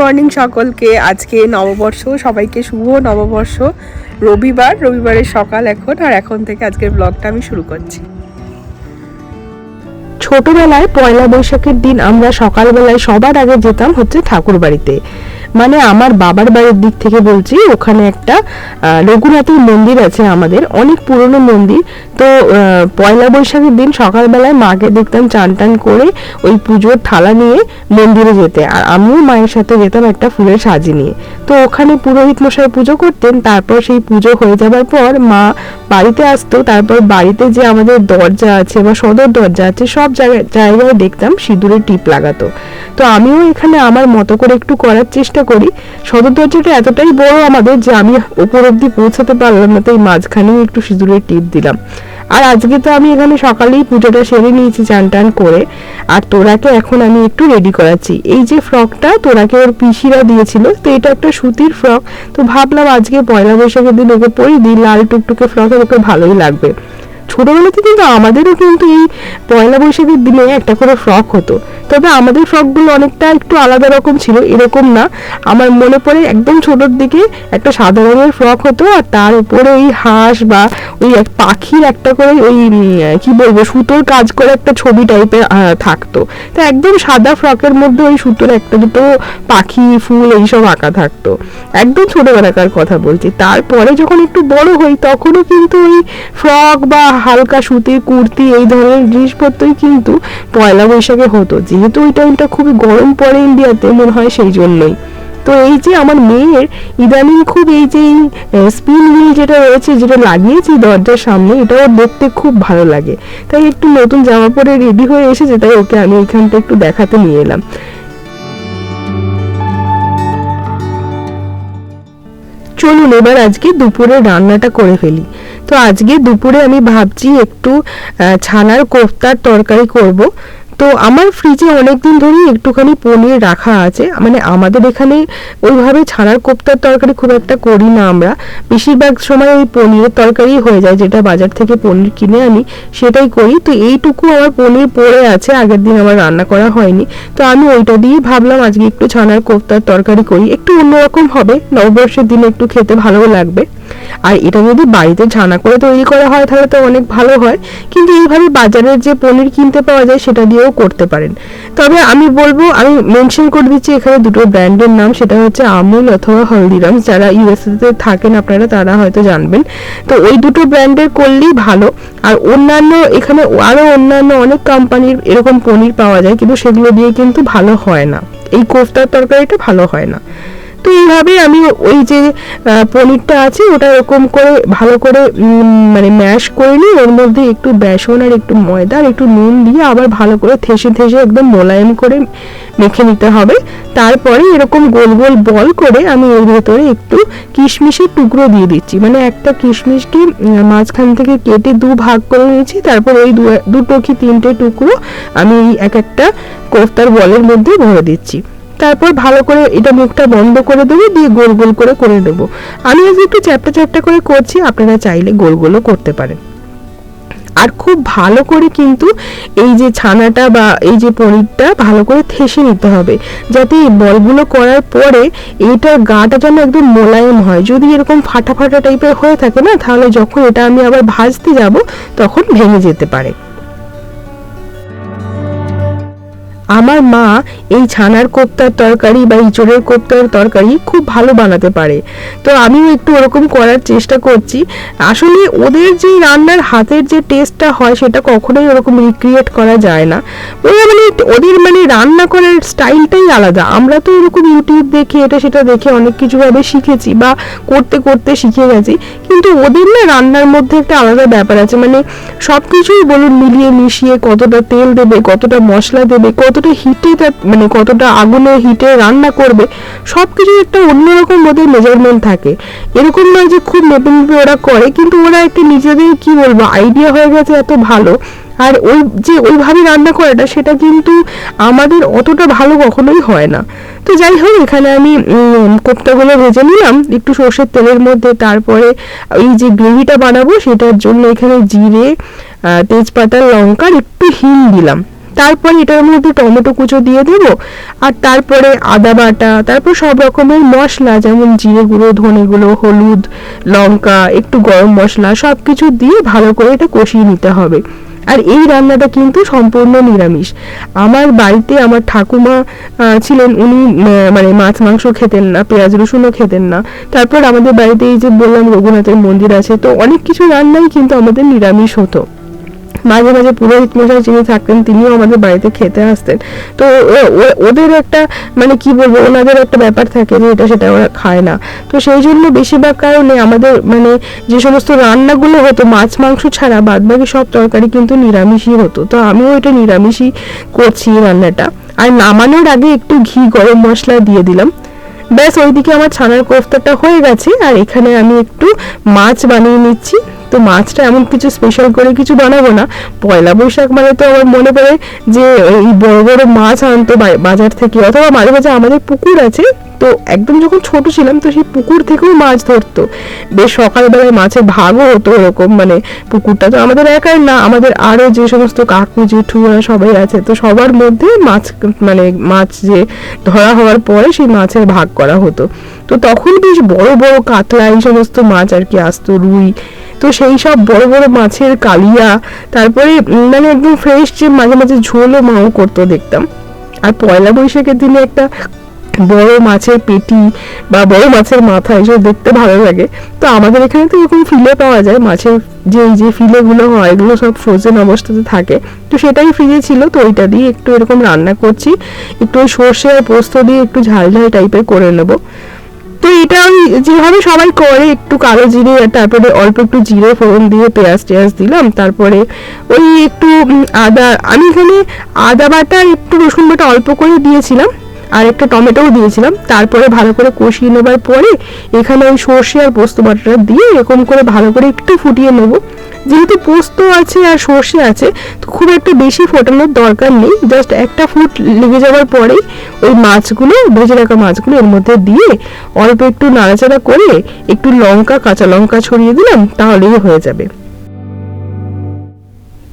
Morning সকলকে। আজকে নববর্ষ, সবাইকে শুভ নববর্ষ। রবিবার, রবিবারের সকাল এখন, আর এখন থেকে আজকের ব্লগটা আমি শুরু করছি। ছোটবেলায় পয়লা বৈশাখের দিন আমরা সকালবেলায় সবার আগে যেতাম হচ্ছে ঠাকুর বাড়িতে মানে আমার বাবার বাড়ির দিক থেকে বলছি, ওখানে একটা রঘুনাথের মন্দির আছে আমাদের, অনেক পুরনো মন্দির। তো পয়লা বৈশাখের দিন সকালবেলায় মাকে দেখতাম চান টান করে ওই পুজোর থালা নিয়ে মন্দিরে যেতে। আর আমিও মায়ের সাথে যেতাম একটা ফুলের সাজি নিয়ে। তো ওখানে পুরোহিত মশাই পুজো করতেন, তারপর সেই পুজো হয়ে যাবার পর মা বাড়িতে আসতো, তারপর বাড়িতে যে আমাদের দরজা আছে বা সদর দরজা আছে, সব জায়গায় জায়গায় দেখতাম সিঁদুরের টিপ লাগাতো। তো আমিও এখানে আমার মতো করে একটু করার চেষ্টা করি। সদর দরজাটা এতটাই বড় আমাদের যে আমি উপর অব্দি পৌঁছাতে পারলাম না, তাই মাঝখানেই একটু সিঁদুরের টিপ দিলাম। আর আজকে তো আমি এখানে সকালেই পুজোটা সেরে নিয়েছি চান টান করে। আর তোরাকে এখন আমি একটু রেডি করাচ্ছি। এই যে ফ্রকটা তোরাকে ওর পিসিরা দিয়েছিল, তো এটা একটা সুতির ফ্রক তো ভাবলাম আজকে পয়লা বৈশাখের দিন ওকে পরিয়ে দিই, লাল টুকটুকে ফ্রকে ওকে ভালোই লাগবে। ছোটবেলাতে কিন্তু আমাদেরও কিন্তু এই পয়লা বৈশাখের দিনে একটা করে ফ্রক হতো। তবে আমাদের ফ্রকগুলো অনেকটা একটু আলাদা রকম ছিল, এরকম না। আমার মনে পড়ে একদম ছোটোর দিকে একটা সাদা রঙের ফ্রক হতো আর তার উপরে ওই হাঁস বা ওই এক পাখির একটা করে ওই কি বলব, সুতোর কাজ করে একটা ছবি টাইপের থাকতো। তো একদম সাদা ফ্রকের মধ্যে ওই সুতোর একটা দুটো পাখি, ফুল এইসব আঁকা থাকতো। একদম ছোটোবেলাকার কথা বলছি। তারপরে যখন একটু বড় হই, তখনও কিন্তু ওই ফ্রক বা হালকা সুতির কুর্তি, এই ধরনের জিনিসপত্রই কিন্তু পয়লা বৈশাখে হতো। যেহেতু ওই টাইমটা খুবই গরম পড়ে ইন্ডিয়াতে, মনে হয় সেই জন্যই। তো এই যে আমার মেয়ের ইদানিং খুব এই যে স্পিন হুইল যেটা রয়েছে, যেটা লাগিয়েছি দরজার সামনে এটা ওর দেখতে খুব ভালো লাগে। তাই একটু নতুন জামা পরে রেডি হয়ে এসেছে, তাই ওকে আমি এখানটা একটু দেখাতে নিয়ে এলাম। চলুন এবার আজকে দুপুরে রান্নাটা করে ফেলি। তো আজকে দুপুরে আমি ভাবছি একটু ছানার কোফতার তরকারি করব। তো আমার ফ্রিজে অনেক দিন ধরেই একটুখানি পনির রাখা আছে। মানে আমাদের এখানে ওইভাবে ছানার কোফতার তরকারি খুব একটা করি না আমরা। বেশিরভাগ সময় ওই পনিরের তরকারি হয়ে যায়, যেটা বাজার থেকে পনির কিনে আনি, সেটাই করি। তো এইটুকু আমার পনির পড়ে আছে, আগের দিন আমার রান্না করা হয়নি। তো আমি ওইটা দিয়েই ভাবলাম আজকে একটু ছানার কোফতার তরকারি করি। একটু অন্যরকম হবে, নববর্ষের দিনে একটু খেতে ভালো লাগবে। আর এটা যদি বাড়িতে ছানা করে তৈরি করা হয়, তাহলে তো অনেক ভালো হয়। কিন্তু এইভাবে বাজারের যে পনির কিনতে পাওয়া যায়, সেটা দিয়েও করতে পারেন। তবে আমি বলব, আমি মেনশন করে দিচ্ছি এখানে দুটো ব্র্যান্ডের নাম, সেটা হচ্ছে আমুল অথবা হলদিরামস যারা ইউএসএ তে থাকেন আপনারা, তারা হয়তো জানবেন। তো ওই দুটো ব্র্যান্ডের করলেই ভালো। আর অন্যান্য, এখানে আরও অন্যান্য অনেক কোম্পানির এরকম পনির পাওয়া যায়, কিন্তু সেগুলো দিয়ে কিন্তু ভালো হয় না। এই কোফতার তরকারিটা ভালো হয় না। তো এইভাবে আমি ওই যে পনিরটা আছে, ওটা এরকম করে ভালো করে মানে ম্যাশ করে নিই ওর মধ্যে একটু বেসন আর একটু ময়দা আর একটু নুন দিয়ে আবার ভালো করে থেসে থেসে একদম মোলায়েম করে মেখে নিতে হবে। তারপরে এরকম গোল গোল বল করে আমি ওর ভেতরে একটু কিশমিশের টুকরো দিয়ে দিচ্ছি। মানে একটা কিশমিশকে মাঝখান থেকে কেটে দু ভাগ করে নিয়েছি, তারপর ওই দুটো কি তিনটে টুকরো আমি এক একটা কোফতার বলের মধ্যে ভরে দিচ্ছি। তারপর ভালো করে এটা মুখটা বন্ধ করে দেবো, দিয়ে গোল গোল করে করে নেব। আমি আজকে একটু চ্যাপটা চ্যাপটা করে করছি, আপনারা চাইলে গোল গোলও করতে পারেন। আর খুব ভালো করে কিন্তু এই যে ছানাটা বা এই যে পনিরটা ভালো করে থেসে নিতে হবে, যাতে এই বলগুলো করার পরে এইটার গাটা যেন একদম মোলায়েম হয়। যদি এরকম ফাটা ফাটা টাইপের হয়ে থাকে না, তাহলে যখন এটা আমি আবার ভাজতে যাব, তখন ভেঙে যেতে পারে। আমার মা এই ছানার কোপ্তার তরকারি বা ইঁচড়ের কোপ্তার তরকারি খুব ভালো বানাতে পারে। তো আমিও একটু ওরকম করার চেষ্টা করছি। আসলে ওদের যে রান্নার হাতের যে টেস্টটা হয়, সেটা কখনোই ওরকম রিক্রিয়েট করা যায় না। ওরা মানে ওদের মানে রান্না করার স্টাইলটাই আলাদা। আমরা তো এরকম ইউটিউব দেখে, এটা সেটা দেখে অনেক কিছুভাবে শিখেছি বা করতে করতে শিখে গেছি। কিন্তু ওদের না রান্নার মধ্যে একটা আলাদা ব্যাপার আছে। মানে সব কিছুই বলুন মিলিয়ে মিশিয়ে কতটা তেল দেবে, কতটা মশলা দেবে কতটা হিটে মানে কতটা আগুনে হিটে রান্না করবে সব কিছু একটা অন্যরকম ওদের মেজারমেন্ট থাকে। এরকম নয় যে খুব মেপে মেপে ওরা করে, কিন্তু ওরা একটা নিজেদের কি বলব আইডিয়া হয়ে গেছে এত ভালো। আর ওই যে ওইভাবে রান্না করাটা, সেটা কিন্তু আমাদের অতটা ভালো কখনোই হয় না। তো যাই হোক, এখানে আমি কোপ্তাগুলো ভেজে নিলাম, একটু সর্ষের তেলের মধ্যে, তারপরে এই যে গ্রেভিটা বানাবো, সেটার জন্য এখানে জিরে তেজপাতা, লঙ্কার একটু হিং দিলাম। তারপরে এটার মধ্যে টমেটো কুচো দিয়ে দেবো, আর তারপরে আদা বাটা, তারপর সব রকমের মশলা, যেমন জিরে গুঁড়ো, ধনে গুঁড়ো, হলুদ, লঙ্কা, একটু গরম মশলা সব কিছু দিয়ে ভালো করে এটা কষিয়ে নিতে হবে। আর এই রান্নাটা কিন্তু সম্পূর্ণ নিরামিষ। আমার বাড়িতে আমার ঠাকুমা ছিলেন, উনি মানে মাছ, মাংস খেতেন না, পেঁয়াজ, রসুনও খেতেন না। তারপর আমাদের বাড়িতে এই যে বললাম রঘুনাথের মন্দির আছে, তো অনেক কিছু রান্নাই কিন্তু আমাদের নিরামিষ হতো। মাঝে মাঝে পুরোহিত মশাই যিনি থাকতেন, তিনিও আমাদের বাড়িতে খেতে আসতেন। তো ওদের একটা মানে কি বলব, ওনাদের একটা ব্যাপার থাকে যে এটা সেটা ওরা খায় না। তো সেই জন্য বেশিরভাগ কারণে আমাদের মানে যে সমস্ত রান্নাগুলো হতো, মাছ, মাংস ছাড়া বাদ বাকি সব তরকারি কিন্তু নিরামিষই হতো। তো আমিও এটা নিরামিষই করছি রান্নাটা। আর নামানোর আগে একটু ঘি, গরম মশলা দিয়ে দিলাম। ব্যাস, ওইদিকে আমার ছানার কোফতাটা হয়ে গেছে, আর এখানে আমি একটু মাছ বানিয়ে নিচ্ছি। তো মাছটা এমন কিছু স্পেশাল করে কিছু বানাবো না। পয়লা বৈশাখ মানে তো আমার মনে পড়ে যে, এই বড় বড় মাছ আনতো বাজার থেকে, অথবা মাঝে মাঝে আমাদের পুকুর আছে তো একদম যখন ছোট ছিলাম তো সেই পুকুর থেকেও মাছ ধরতো। বেশ সকালবেলায় মাছের ভাগও হতো এরকম মানে পুকুরটা তো আমাদের একার না, আমাদের আরও যে সমস্ত কাকু, জেঠু ওরা সবাই আছে, তো সবার মধ্যে মাছ মানে মাছ যে ধরা হওয়ার পরে সেই মাছের ভাগ করা হতো। তো তখন বেশ বড় বড় কাতলা এই সমস্ত মাছ আর কি আসতো, রুই, তো সেই সব বড় বড় মাছের কালিয়া, তারপরে মানে একদম ফ্রেশ যে মাঝে মাঝে ঝোলও মাও করতো দেখতাম। আর পয়লা বৈশাখের দিনে একটা বড় মাছের পেটি বা বড় মাছের মাথা এসব দেখতে ভালো লাগে। তো আমাদের এখানে তো এরকম ফিলে পাওয়া যায়, মাছের যে এই যে ফিলেগুলো হয়, এগুলো সব ফ্রোজেন অবস্থাতে থাকে। তো সেটাই ফ্রিজে ছিল, তো ওইটা দিয়ে একটু এরকম রান্না করছি। একটু ওই সর্ষে আর পোস্ত দিয়ে একটু ঝাল ঝাল টাইপের করে নেব। তো এটা ওই যেভাবে সবাই করে, একটু কালো জিরে আর তারপরে অল্প একটু জিরে, ফোড়ন দিয়ে পেঁয়াজ টেয়াজ দিলাম। তারপরে ওই একটু আদা, আমি এখানে আদা বাটা, একটু রসুন বাটা অল্প করে দিয়েছিলাম। আর একটা টমেটোও দিয়েছিলাম। তারপরে ভালো করে কষিয়ে নেবার পরে এখানে ওই সর্ষে আর পোস্ত বাটাটা দিয়ে এরকম করে ভালো করে একটু ফুটিয়ে নেব। যেহেতু পোস্ত আছে আর সর্ষে আছে, তো খুব একটা বেশি ফোটানোর দরকার নেই। জাস্ট একটা ফুট লেগে যাওয়ার পরেই ওই মাছগুলো, ভেজে রাখা মাছগুলো এর মধ্যে দিয়ে অল্প একটু নাড়াচাড়া করে একটু লঙ্কা, কাঁচা লঙ্কা ছড়িয়ে দিলাম, তাহলেই হয়ে যাবে।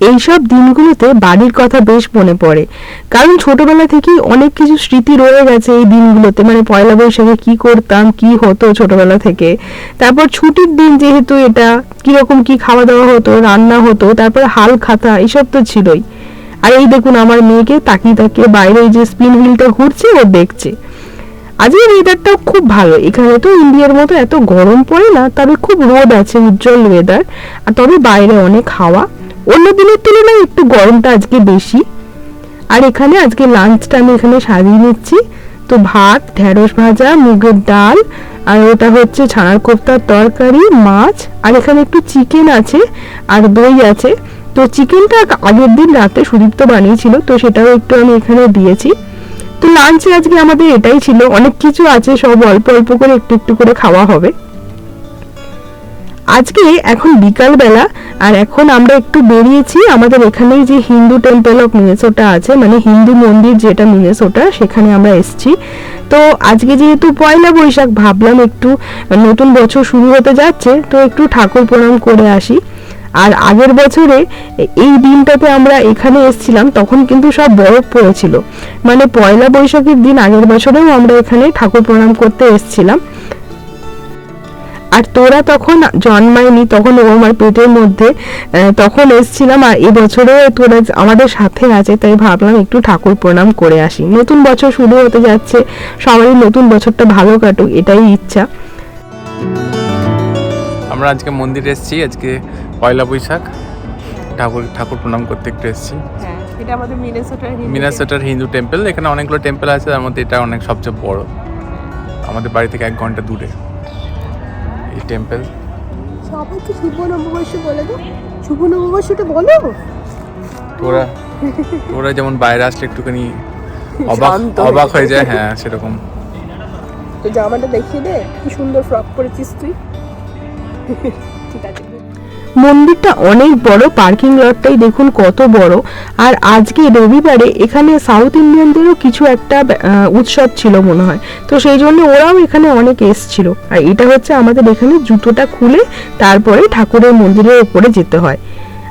এইসব দিনগুলোতে বাড়ির কথা বেশ মনে পড়ে। কারণ ছোটবেলা থেকেই অনেক কিছু স্মৃতি রয়ে গেছে এই দিনগুলোতে। মানে পয়লা বৈশাখে কি করতাম, কি হতো ছোটবেলা থেকে। তারপর ছুটির দিন যেহেতু এটা, কীরকম কি খাওয়া দাওয়া হতো, রান্না হতো, তারপর হাল খাতা এইসব তো ছিলই। আর এই দেখুন আমার মেয়েকে তাকিয়ে তাকিয়ে বাইরে যে স্পিন হুইলটা ঘুরছে, ও দেখছে। আজকের ওয়েদারটাও খুব ভালো। এখানে তো ইন্ডিয়ার মতো এত গরম পড়ে না, তবে খুব রোদ আছে, উজ্জ্বল ওয়েদার আর তবে বাইরে অনেক হাওয়া। অন্য দিনের তুলনায় একটু গরমটা আজকে বেশি। আর এখানে আজকে লাঞ্চটা আমি এখানে সাজিয়ে নিচ্ছি। তো ভাত, ঢেঁড়স ভাজা, মুগের ডাল, আর ওটা হচ্ছে ছানার কোফতার তরকারি, মাছ, আর এখানে একটু চিকেন আছে, আর দই আছে। তো চিকেনটা আগের দিন রাতে সুদীপ্ত বানিয়েছিল, তো সেটাও একটু আমি এখানে দিয়েছি। তো লাঞ্চে আজকে আমাদের এটাই ছিল, অনেক কিছু আছে, সব অল্প অল্প করে একটু একটু করে খাওয়া হবে। আজকে এখন বিকালবেলা, আর এখন আমরা একটু বেরিয়েছি আমাদের এখানেই যে হিন্দু টেম্পল অফ মিনেসোটা আছে মানে হিন্দু মন্দির যেটা মিনেসোটা সেখানে আমরা এসেছি। তো আজকে যেহেতু পয়লা বৈশাখ, ভাবলাম একটু নতুন বছর শুরু হতে যাচ্ছে, তো একটু ঠাকুর প্রণাম করে আসি। আর আগের বছরে এই দিনটাতে আমরা এখানে এসেছিলাম, তখন কিন্তু সব বরফ পড়েছিল। মানে পয়লা বৈশাখের দিন আগের বছরেও আমরা এখানে ঠাকুর প্রণাম করতে এসেছিলাম। আর তোরা তখন জন্মায়নি তখন ও আমার পেটের মধ্যে তখন এসছিলাম আর এবছরে তোরা আমাদের সাথে আছে তাই ভাবলাম একটু ঠাকুর প্রণাম করে আসি। নতুন বছর শুরু হতে যাচ্ছে সবারই নতুন বছরটা ভালো কাটুক এটাই ইচ্ছা। আমরা আজকে মন্দিরে এসেছি আজকে পয়লা বৈশাখ। ঠাকুর ঠাকুর প্রণাম করতে একটু এসেছি। হ্যাঁ এটা আমাদের মিনেসোটার মিনাসোটার হিন্দু টেম্পল এখানে অনেকগুলো টেম্পল আছে তার মধ্যে এটা অনেক সবচেয়ে বড়। আমাদের বাড়ি থেকে এক ঘণ্টা দূরে। এই টেম্পল। সবাইকে শুভ নববর্ষ বলে দাও শুভ নববর্ষটা বলো। তোরা তোরা যেমন বাইরে আসলে একটুখানি অবাক অবাক হয়ে হয়ে যায় হ্যাঁ সেরকম। তো জামাটা দেখিয়ে দে কি সুন্দর ফ্রক পরেছিস তুই। ঠিক আছে। মন্দিরটা অনেক বড় পার্কিং লটটাই দেখুন কত বড়। আর আজকে রবিবারে এখানে সাউথ ইন্ডিয়ানদেরও কিছু একটা উৎসব ছিল মনে হয়। তো সেই জন্য ওরাও এখানে অনেক এসছিল। আর এটা হচ্ছে আমাদের এখানে জুতোটা খুলে তারপরে ঠাকুরের মন্দিরের উপরে যেতে হয়।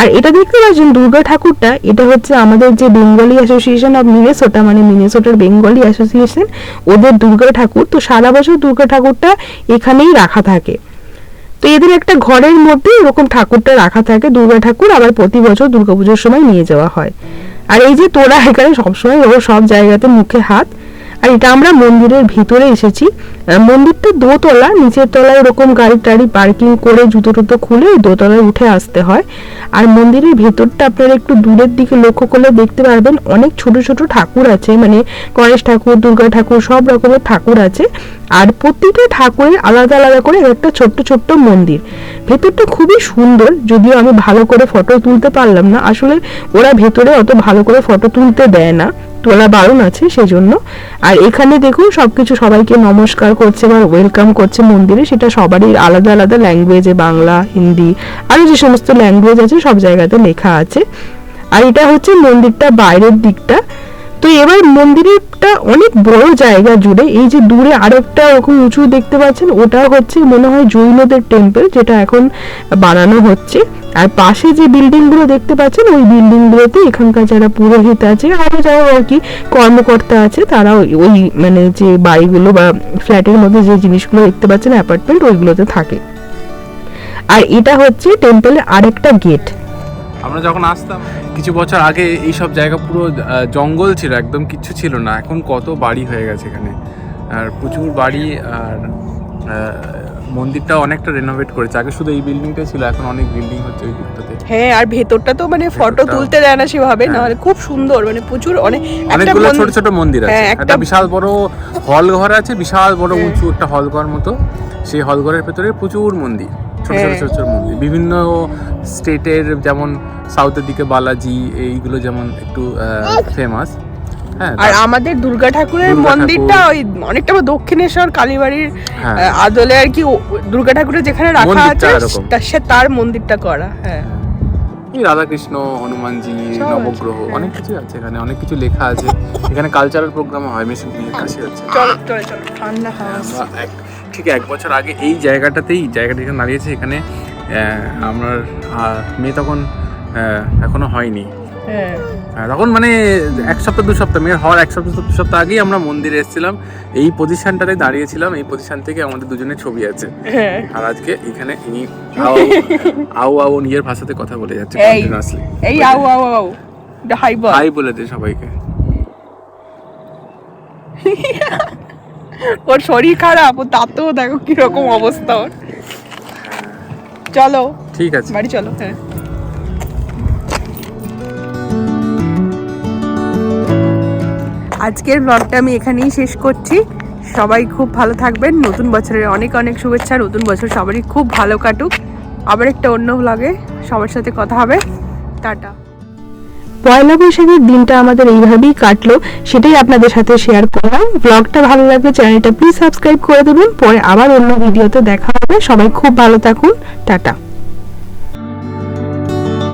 আর এটা দেখতে পাচ্ছেন দুর্গা ঠাকুরটা, এটা হচ্ছে আমাদের যে বেঙ্গলি অ্যাসোসিয়েশন অফ মিনেসোটা মানে মিনেসোটার বেঙ্গলি অ্যাসোসিয়েশন ওদের দুর্গা ঠাকুর। তো সারা বছর দুর্গা ঠাকুরটা এখানেই রাখা থাকে। তো এদের একটা ঘরের মধ্যে এরকম ঠাকুরটা রাখা থাকে, দুর্গা ঠাকুর আবার প্রতি বছর দুর্গাপুজোর সময় নিয়ে যাওয়া হয়। আর এই যে তোরা এখানে সবসময় ও সব জায়গাতে মুখে হাত আর এটা আমরা মন্দিরের ভিতরে এসেছি। মন্দিরটা দোতলা, নিচের তলায় ওরকম গাড়ি টাড়ি পার্কিং করে জুতো টুতো খুলে দোতলায় উঠে আসতে হয়। আর মন্দিরের ভেতরটা আপনারা একটু দূরের দিকে লক্ষ্য করলে দেখতে পারবেন অনেক ছোট ছোট ঠাকুর আছে মানে গণেশ ঠাকুর, দুর্গা ঠাকুর, সব রকমের ঠাকুর আছে। আর প্রত্যেকটা ঠাকুরের আলাদা আলাদা করে একটা ছোট্ট ছোট্ট মন্দির। ভেতরটা খুবই সুন্দর, যদিও আমি ভালো করে ফটো তুলতে পারলাম না। আসলে ওরা ভেতরে অত ভালো করে ফটো তুলতে দেয় না। তোলা বারণ আছে সেই জন্য আর এখানে দেখুন সবকিছু সবাইকে নমস্কার করছে বা ওয়েলকাম করছে মন্দিরে, সেটা সবারই আলাদা আলাদা ল্যাঙ্গুয়েজে বাংলা, হিন্দি আরও যে সমস্ত ল্যাঙ্গুয়েজ আছে সব জায়গাতে লেখা আছে। আর এটা হচ্ছে মন্দিরটা বাইরের দিকটা। তো এবার মন্দিরটা অনেক বড় জায়গা জুড়ে, এই যে দূরে আরেকটা এরকম উঁচু দেখতে পাচ্ছেন, ওটা হচ্ছে মনে হয় জৈনদের টেম্পল যেটা এখন বানানো হচ্ছে। আর পাশে যে বিল্ডিংগুলো দেখতে পাচ্ছেন, ওই বিল্ডিং গুলোতে এখানকার যারা পুরোহিত আছে, আরও যারা আর কি কর্মকর্তা আছে, তারা ওই মানে যে বাড়িগুলো বা ফ্ল্যাটের মধ্যে যে জিনিসগুলো দেখতে পাচ্ছেন অ্যাপার্টমেন্ট ওইগুলোতে থাকে। আর এটা হচ্ছে টেম্পলের আরেকটা গেট আমরা যখন আসতাম কিছু বছর আগে এই সব জায়গা পুরো জঙ্গল ছিল একদম কিচ্ছু ছিল না। এখন কত বাড়ি হয়ে গেছে এখানে। আর প্রচুর বাড়ি আর মন্দিরটা অনেকটা রেনোভেট করেছে। আগে শুধু এই বিল্ডিংটা ছিল এখন অনেক বিল্ডিং হচ্ছে ওই দিকটাতে। হ্যাঁ আর ভেতরটা তো মানে ফটো তুলতে দেয় না সেভাবে হ্যাঁ। নাহলে খুব সুন্দর মানে প্রচুর অনেক অনেকগুলো ছোট ছোট মন্দির আছে। হ্যাঁ, একটা- একটা বিশাল বড় হল ঘর আছে বিশাল বড় হ্যাঁ। উঁচু একটা হল ঘর মতো। সেই হল ঘরের ভেতরে প্রচুর মন্দির। ছোট ছোট হ্যাঁ। ছোট ছোট মন্দির বিভিন্ন স্টেটের যেমন সাউথের দিকে বালাজি এইগুলো যেমন একটু ফেমাস হ্যাঁ আর আমাদের দুর্গা ঠাকুরের মন্দিরটা ওই অনেকটা দক্ষিণেশ্বর কালীবাড়ির হ্যাঁ। আদলে আর কি দুর্গা ঠাকুরের যেখানে রাখা আছে। সে তার মন্দিরটা করা হ্যাঁ রাধাকৃষ্ণ হনুমানজি নবগ্রহ। অনেক কিছু আছে এখানে অনেক কিছু লেখা আছে এখানে কালচারাল প্রোগ্রাম হয় মেশিন কাশি হচ্ছে চলো চলো চলো ঠান্ডা হাওয়া ঠিক এক বছর আগে এই জায়গাটাতেই জায়গাটা এখানে দাঁড়িয়েছে এখানে আমার মেয়ে তখন এখনও হয়নি। হ্যাঁ। তখন মানে এক সপ্তাহ দু সপ্তাহ মেয়ের হওয়ার এক সপ্তাহ দু সপ্তাহ আগেই আমরা মন্দিরে এসেছিলাম। এই পজিশনটাতে দাঁড়িয়েছিলাম এই পজিশন থেকে আমাদের দুজনের ছবি আছে। হ্যাঁ। আর আজকে এখানে ইনি আও আও নিজের ভাষাতে কথা বলে যাচ্ছে কন্টিনিউয়াসলি এই হাই বল। হাই বলে দে সবাইকে। ওর শরীর খারাপ ও তাতেও দেখো কীরকম অবস্থা ওর। চলো ঠিক আছে। বাড়ি চলো হ্যাঁ। আজকের ব্লগটা আমি এখানেই শেষ করছি। সবাই খুব ভালো থাকবেন। নতুন বছরের অনেক অনেক শুভেচ্ছা। নতুন বছর সবারই খুব ভালো কাটুক। আবার একটা অন্য ব্লগে সবার সাথে কথা হবে। টাটা। পয়লা বৈশাখের দিনটা আমাদের এইভাবেই কাটলো, সেটাই আপনাদের সাথে শেয়ার করলাম। ব্লগটা ভালো লাগলে চ্যানেলটা প্লিজ সাবস্ক্রাইব করে দেবেন, পরে আবার অন্য ভিডিওতে দেখা হবে। সবাই খুব ভালো থাকুন, টাটা।